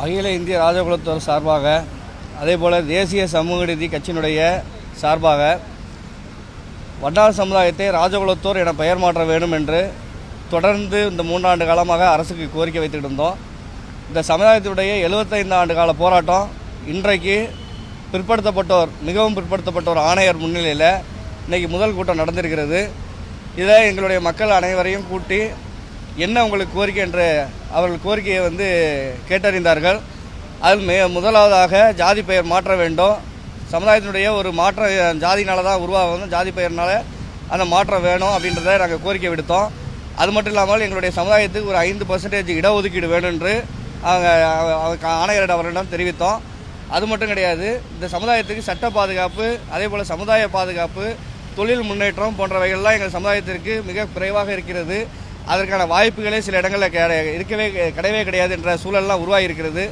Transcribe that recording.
அகில இந்திய ராஜகுலத்தோர் சார்பாக அதே போல் தேசிய சமூக நீதி கட்சியினுடைய சார்பாக வட்டார சமுதாயத்தை ராஜகுலத்தோர் என பெயர் மாற்ற வேண்டும் என்று தொடர்ந்து இந்த மூன்றாண்டு காலமாக அரசுக்கு கோரிக்கை வைத்திருந்தோம் இருந்தோம். இந்த சமுதாயத்தினுடைய 75 ஆண்டு கால போராட்டம் இன்றைக்கு பிற்படுத்தப்பட்டோர் மிகவும் பிற்படுத்தப்பட்டோர் ஆணையர் முன்னிலையில் இன்றைக்கி முதல் கூட்டம் நடந்திருக்கிறது. இதை எங்களுடைய மக்கள் அனைவரையும் கூட்டி என்ன உங்களுக்கு கோரிக்கை என்று அவர்கள் கோரிக்கையை வந்து கேட்டறிந்தார்கள். அதில் மே முதலாவதாக ஜாதி பெயர் மாற்ற வேண்டும். சமுதாயத்தினுடைய ஒரு மாற்றம் ஜாதினால தான் உருவாகும். ஜாதி பெயர்னால அந்த மாற்றம் வேணும் அப்படின்றத நாங்கள் கோரிக்கை விடுத்தோம். அது மட்டும் இல்லாமல் எங்களுடைய சமுதாயத்துக்கு ஒரு ஐந்து பர்சன்டேஜ் இடஒதுக்கீடு வேணும் என்று அவங்க அவங்க ஆணையரிடம் அவரிடம் தெரிவித்தோம். அது மட்டும் கிடையாது இந்த சமுதாயத்துக்கு சட்ட பாதுகாப்பு அதே போல் சமுதாய பாதுகாப்பு தொழில் முன்னேற்றம் போன்றவைகள்லாம் எங்கள் சமுதாயத்திற்கு மிக குறைவாக இருக்கிறது. அதற்கான வாய்ப்புகளே சில இடங்களில் இருக்கவே கிடையவே கிடையாது என்ற சூழல்லாம் உருவாகி இருக்கிறது